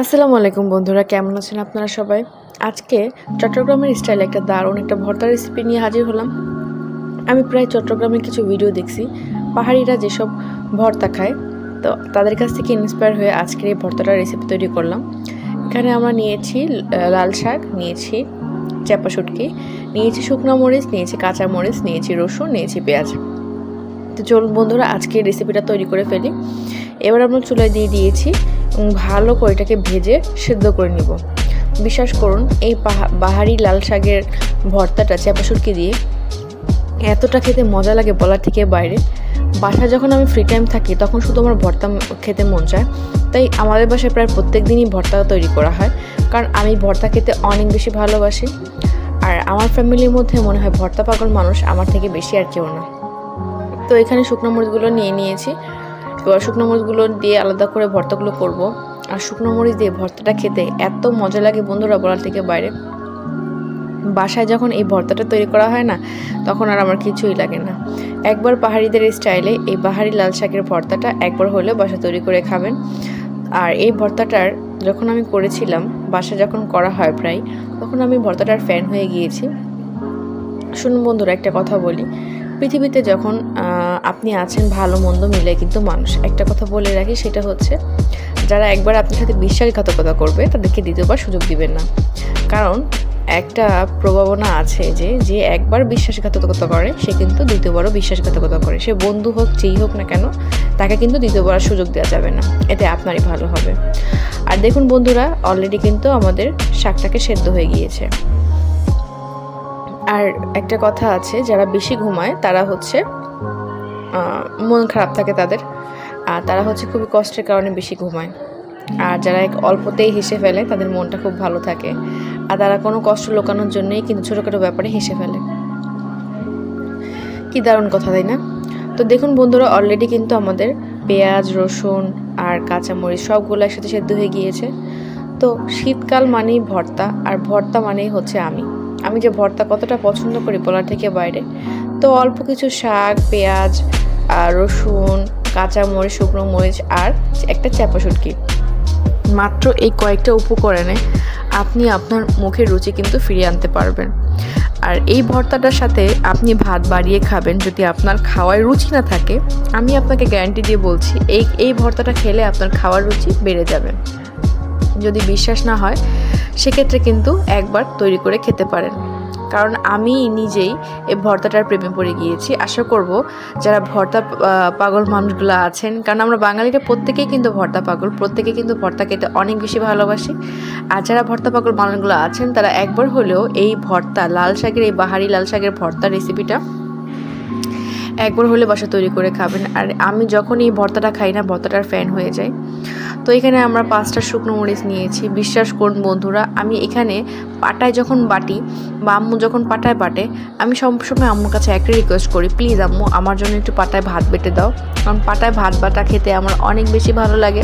আসসালামু আলাইকুম বন্ধুরা, কেমন আছেন আপনারা সবাই? আজকে চট্টগ্রামের স্টাইলে একটা দারুণ একটা ভর্তা রেসিপি নিয়ে হাজির হলাম। আমি প্রায় চট্টগ্রামের কিছু ভিডিও দেখছি, পাহাড়িরা যেসব ভর্তা খায়, তো তাদের কাছ থেকে ইন্সপায়ার হয়ে আজকের এই ভর্তাটা রেসিপি তৈরি করলাম। এখানে আমরা নিয়েছি লাল শাক, নিয়েছি চাপা শুটকি, নিয়েছি শুকনো মরিচ, নিয়েছি কাঁচা মরিচ, নিয়েছি রসুন, নিয়েছি পেঁয়াজ। তো চলুন বন্ধুরা আজকে রেসিপিটা তৈরি করে ফেলি। এবার আমরা চুলায় দিয়ে দিয়েছি ভালো করে এটাকে ভেজে সেদ্ধ করে নিব। বিশ্বাস করুন, এই বাহারি লাল শাকের ভর্তাটা চাপা শুটকি দিয়ে এতটা খেতে মজা লাগে বলার থেকে বাইরে। বাসায় যখন আমি ফ্রি টাইম থাকি, তখন শুধু আমার ভর্তা খেতে মন চায়। তাই আমাদের বাসায় প্রায় প্রত্যেক দিনই ভর্তা তৈরি করা হয়, কারণ আমি ভর্তা খেতে অনেক বেশি ভালোবাসি। আর আমার ফ্যামিলির মধ্যে মনে হয় ভর্তা পাগল মানুষ আমার থেকে বেশি আর কেউ না। তো এখানে শুকনো মরিচগুলো নিয়ে নিয়েছি। শুকনো মরিচগুলো দিয়ে আলাদা করে ভর্তাগুলো করব। আর শুকনো মরিচ দিয়ে ভর্তাটা খেতে এত মজা লাগে বন্ধুরা বলার থেকে বাইরে। বাসায় যখন এই ভর্তাটা তৈরি করা হয় না, তখন আর আমার কিছুই লাগে না। একবার পাহাড়িদের স্টাইলে এই পাহাড়ি লাল শাকের ভর্তাটা একবার হলেও বাসা তৈরি করে খাবেন। আর এই ভর্তাটার যখন আমি করেছিলাম, বাসা যখন করা হয় প্রায়, তখন আমি ভর্তাটার ফ্যান হয়ে গিয়েছি। শুনুন বন্ধুরা, একটা কথা বলি। পৃথিবীতে যখন আপনি আছেন ভালো মন্দ মিলে, কিন্তু মানুষ একটা কথা বলে রাখি সেটা হচ্ছে, যারা একবার আপনার সাথে বিশ্বাসঘাতকতা করবে, তাদেরকে দ্বিতীয়বার সুযোগ দিবেন না। কারণ একটা প্রভাবনা আছে যে যে একবার বিশ্বাসঘাতকতা করে, সে কিন্তু দ্বিতীয়বারও বিশ্বাসঘাতকতা করে। সে বন্ধু হোক, যেই হোক না কেন, তাকে কিন্তু দ্বিতীয়বার সুযোগ দেওয়া যাবে না। এতে আপনারই ভালো হবে। আর দেখুন বন্ধুরা অলরেডি কিন্তু আমাদের শাকটাকে সেদ্ধ হয়ে গিয়েছে। আর একটা কথা আছে, যারা বেশি ঘুমায়, তারা হচ্ছে মন খারাপ থাকে তাদের। আর তারা হচ্ছে খুবই কষ্টের কারণে বেশি ঘুমায়। আর যারা এক অল্পতেই হেসে ফেলে, তাদের মনটা খুব ভালো থাকে। আর তারা কোনো কষ্ট লোকানোর জন্যই কিন্তু ছোটোখাটো ব্যাপারে হেসে ফেলে। কি দারুণ কথা, তাই না? তো দেখুন বন্ধুরা অলরেডি কিন্তু আমাদের পেঁয়াজ, রসুন আর কাঁচামরিচ সবগুলো একসাথে সেদ্ধ হয়ে গিয়েছে। তো শীতকাল মানেই ভর্তা, আর ভর্তা মানেই হচ্ছে আমি। আমি যে ভর্তা কতটা পছন্দ করি বলার থেকে বাইরে। তো অল্প কিছু শাক, পেঁয়াজ আর রসুন, কাঁচা কাঁচামরিচ শুকনো মরিচ আর একটা চাপা শুটকি। মাত্র এই কয়েকটা উপকরণে আপনি আপনার মুখের রুচি কিন্তু ফিরিয়ে আনতে পারবেন। আর এই ভর্তাটার সাথে আপনি ভাত বাড়িয়ে খাবেন, যদি আপনার খাওয়ার রুচি না থাকে, আমি আপনাকে গ্যারান্টি দিয়ে বলছি, এই এই ভর্তাটা খেলে আপনার খাওয়ার রুচি বেড়ে যাবে। যদি বিশ্বাস না হয়, সেক্ষেত্রে কিন্তু একবার তৈরি করে খেতে পারেন। কারণ আমি নিজেই এই ভর্তাটার প্রেমে পড়ে গিয়েছি। আশা করব যারা ভর্তা পাগল মানুষগুলো আছেন, কারণ আমরা বাঙালিরা প্রত্যেকেই কিন্তু ভর্তা পাগল, প্রত্যেকে কিন্তু ভর্তা খেতে অনেক বেশি ভালোবাসি। আর যারা ভর্তা পাগল মানুষগুলো আছেন, তারা একবার হলেও এই ভর্তা, লাল শাকের এই বাহারি লাল শাকের ভর্তা রেসিপিটা একবার হলে বাসা তৈরি করে খাবেন। আর আমি যখন এই ভর্তাটা খাই না, ভর্তাটার ফ্যান হয়ে যাই। তো এখানে আমরা পাঁচটা শুকনো মরিচ নিয়েছি। বিশ্বাস করুন বন্ধুরা, আমি এখানে পাটায় যখন বাটি বা আম্মু যখন পাটায় বাটে, আমি সবসময় আম্মুর কাছে একটা রিকোয়েস্ট করি, প্লিজ আম্মু, আমার জন্য একটু পাটায় ভাত বেটে দাও। কারণ পাটায় ভাত বাটা খেতে আমার অনেক বেশি ভালো লাগে।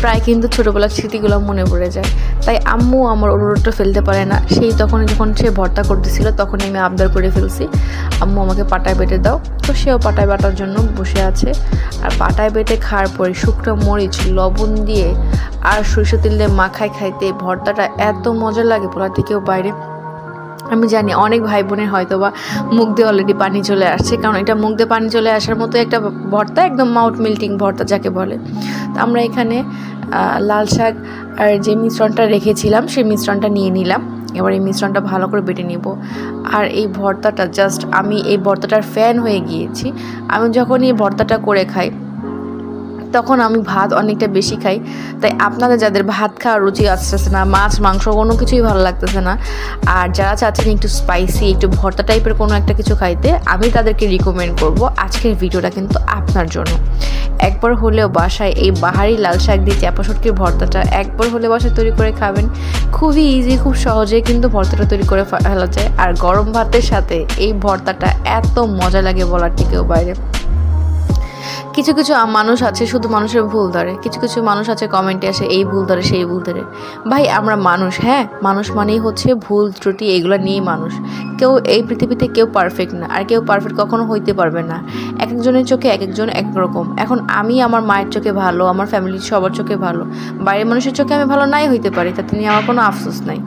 প্রায় কিন্তু ছোটোবেলার স্মৃতিগুলো মনে পড়ে যায়। তাই আম্মু আমার অনুরোধটা ফেলতে পারে না। সেই তখন যখন সে ভর্তা করতেছিল, তখনই আমি আবদার করে ফেলছি। আম্মু আমাকে পাটায় বেটে দাও। তো সেও পাটায় বাটার জন্য বসে আছে। আর পাটায় বেটে খাওয়ার পরে শুকনো মরিচ, লবণ দিয়ে আর সরিষা তেল দিয়ে মাখায় খাইতে ভর্তাটা এত মজা লাগে পোলা থেকেও বাইরে। আমি জানি অনেক ভাই বোনের হয়তো বা মুখ দিয়ে অলরেডি পানি চলে আসছে, কারণ এটা মুখ দিয়ে পানি চলে আসার মতো একটা ভর্তা, একদম মাউথ মিল্টিং ভর্তা যাকে বলে। তো আমরা এখানে লাল শাক আর যে মিশ্রণটা রেখেছিলাম, সেই মিশ্রণটা নিয়ে নিলাম। এবার এই মিশ্রণটা ভালো করে বেটে নিব। আর এই ভর্তাটা জাস্ট আমি, এই ভর্তাটার ফ্যান হয়ে গিয়েছি। আমি যখন এই ভর্তাটা করে খাই তখন আমি ভাত অনেকটা বেশি খাই। তাই আপনাদের যাদের ভাত খাওয়ার রুচি আসতেছে না, মাছ, মাংস কোনো কিছুই ভালো লাগতেছে না। আর যারা চাচ্ছেন একটু স্পাইসি একটু ভর্তা টাইপের কোনো একটা কিছু খাইতে, আমি তাদেরকে রিকমেন্ড করব আজকের ভিডিওটা কিন্তু আপনার জন্য। একবার হলেও বাসায় এই বাহারি লাল শাক দিয়ে চাপা শুটকির ভর্তাটা একবার হলে বাসায় তৈরি করে খাবেন। খুবই ইজি খুব সহজেই কিন্তু ভর্তাটা তৈরি করে ফেলা যায়। আর গরম ভাতের সাথে এই ভর্তাটা এত মজা লাগে বলার থেকেও বাইরে। কিছু কিছু মানুষ আছে শুধু মানুষের ভুল ধরে, কিছু কিছু মানুষ আছে কমেন্টে আসে, এই ভুল ধরে, সেই ভুল ধরে। ভাই, আমরা মানুষ হ্যাঁ? মানুষ মানেই হচ্ছে ভুল, ত্রুটি, এগুলো নিয়েই মানুষ। কেউ এই পৃথিবীতে কেউ পারফেক্ট না, আর কেউ পারফেক্ট কখনো হইতে পারবে না। এক একজনের চোখে এক একজন এক রকম এখন আমি আমার মায়ের চোখে ভালো, আমার ফ্যামিলির সবার চোখে ভালো, বাইরের মানুষের চোখে আমি ভালো নাই হইতে পারি তাতে নিয়ে আমার কোনো আফসোস নাই।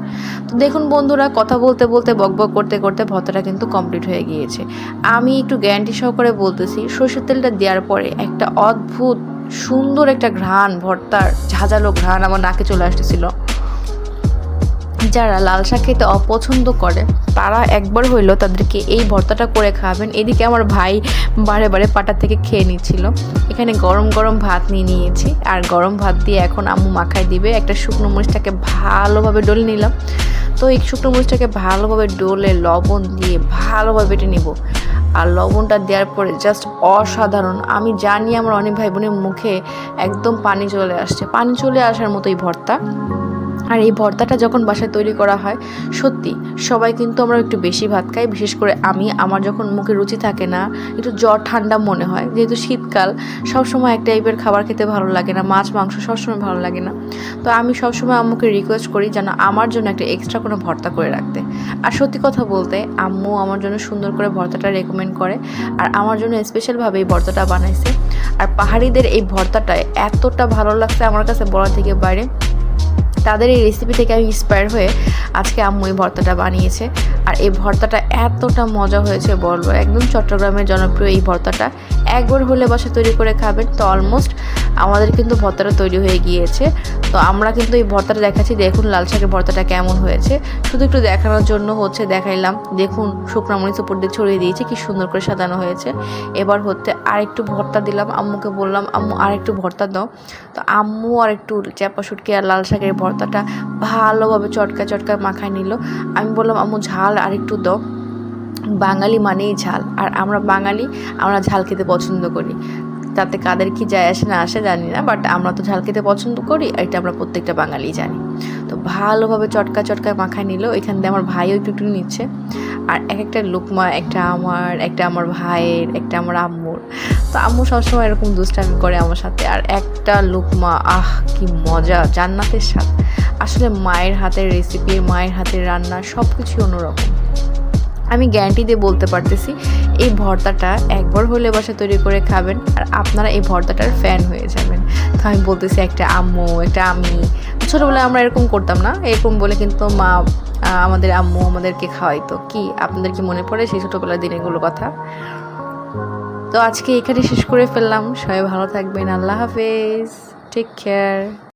তো দেখুন বন্ধুরা, কথা বলতে বলতে, বক বক করতে করতে ভর্তাটা কিন্তু কমপ্লিট হয়ে গিয়েছে। আমি একটু গ্যারান্টি সহকারে বলতেছি, সরষের তেলটা দেওয়ার পরে একটা অদ্ভুত সুন্দর একটা ঘ্রাণ, ভর্তার ঝাঁঝালো ঘ্রাণ আমার নাকে চলে আসতেছিল। যারা লাল শাক খেতে অপছন্দ করে, তারা একবার হইলেও তাদেরকে এই ভর্তাটা করে খাবেন এদিকে আমার ভাই বারে বারে পাটা থেকে খেয়ে নিচ্ছিল। এখানে গরম গরম ভাত নিয়ে নিয়েছি। আর গরম ভাত দিয়ে এখন আম্মু মাখায় দিবে। একটা শুকনো মরিচটাকে ভালোভাবে ডলে নিলাম। তো এই শুকনো মরিচটাকে ভালোভাবে ডলে লবণ দিয়ে ভালোভাবে বেটে নিব। আর লবণটা দেওয়ার পরে জাস্ট অসাধারণ। আমি জানি আমার অনেক ভাই বোনের মুখে একদম পানি চলে আসছে। পানি চলে আসার মতোই ভর্তা। আর এই ভর্তাটা যখন বাসায় তৈরি করা হয়, সত্যি সবাই কিন্তু আমরা একটু বেশি ভাত খাই, বিশেষ করে আমি, আমার যখন মুখে রুচি থাকে না, একটু জ্বর ঠান্ডা মনে হয়। যেহেতু শীতকাল, সবসময় এক টাইপের খাবার খেতে ভালো লাগে না, মাছ, মাংস সবসময় ভালো লাগে না। তো আমি সবসময় আম্মুকে রিকোয়েস্ট করি যেন আমার জন্য একটা এক্সট্রা কোনো ভর্তা করে রাখতে। আর সত্যি কথা বলতে, আম্মু আমার জন্য সুন্দর করে ভর্তাটা রেকমেন্ড করে, আর আমার জন্য স্পেশালভাবে এই ভর্তাটা বানাইছে। আর পাহাড়িদের এই ভর্তাটায় এতটা ভালো লাগছে আমার কাছে বলা থেকে বাইরে। তাদের এই রেসিপি থেকে আমি ইন্সপায়ার হয়ে আজকে আম্মু এই ভর্তাটা বানিয়েছে। আর এই ভর্তাটা এতটা মজা হয়েছে বলব। একদম চট্টগ্রামের জনপ্রিয় এই ভর্তাটা। একবার হলে বাসা তৈরি করে খাবেন তো অলমোস্ট আমাদের কিন্তু ভর্তাটা তৈরি হয়ে গিয়েছে। তো আমরা কিন্তু এই ভর্তাটা দেখাচ্ছি, দেখুন লাল শাকের ভর্তাটা কেমন হয়েছে। শুধু একটু দেখানোর জন্য হচ্ছে দেখাইলাম, দেখুন শুকনো মরিচ উপর দিয়ে ছড়িয়ে দিয়েছে, কি সুন্দর করে সাজানো হয়েছে। এবার হচ্ছে আরেকটু ভর্তা দিলাম, আম্মুকে বললাম, আম্মু, আরেকটু ভর্তা দাও। তো আম্মু আর একটু চাপা শুটকি আর লাল শাকের ভর্তাটা ভালোভাবে চটকা চটকা মাখায় নিল। আমি বললাম, আম্মু, ঝাল আরেকটু দাও। বাঙালি মানেই ঝাল। আর আমরা বাঙালি, আমরা ঝাল খেতে পছন্দ করি। তাতে কাদের কি যায় আসে না আসে জানি না বাট আমরা তো ঝাল খেতে পছন্দ করি এটা আমরা প্রত্যেকটা বাঙালি জানি। তো ভালোভাবে চটকা চটকা মাখায় নিল, এখান দিয়ে আমার ভাইও একটু একটু নিচ্ছে। আর এক একটা লোকমা, একটা আমার একটা আমার ভাইয়ের, একটা আমার আম্মুর। তো আম্মু সবসময় এরকম দুষ্টামি করে আমার সাথে, আর একটা লোকমা, আহ, কি মজা, জান্নাতের স্বাদ। আসলে মায়ের হাতের রেসিপি মায়ের হাতের রান্না সব কিছুই অন্যরকম। আমি গ্যারান্টি দিয়ে বলতে পারতেছি, এই ভর্তাটা একবার হলে বাসা তৈরি করে খাবেন আর আপনারা এই ভর্তাটার ফ্যান হয়ে যাবেন। তো আমি বলতেছি একটা আম্মু, একটা আমি। ছোটোবেলায় আমরা এরকম করতাম না, এরকম বলে কিন্তু মা আমাদের আম্মু আমাদেরকে খাওয়াইতো। কি, আপনাদের কি মনে পড়ে সেই ছোটোবেলার দিনগুলো কথা? তো আজকে এখানে শেষ করে ফেললাম। সবাই ভালো থাকবেন, আল্লাহ হাফেজ। Take care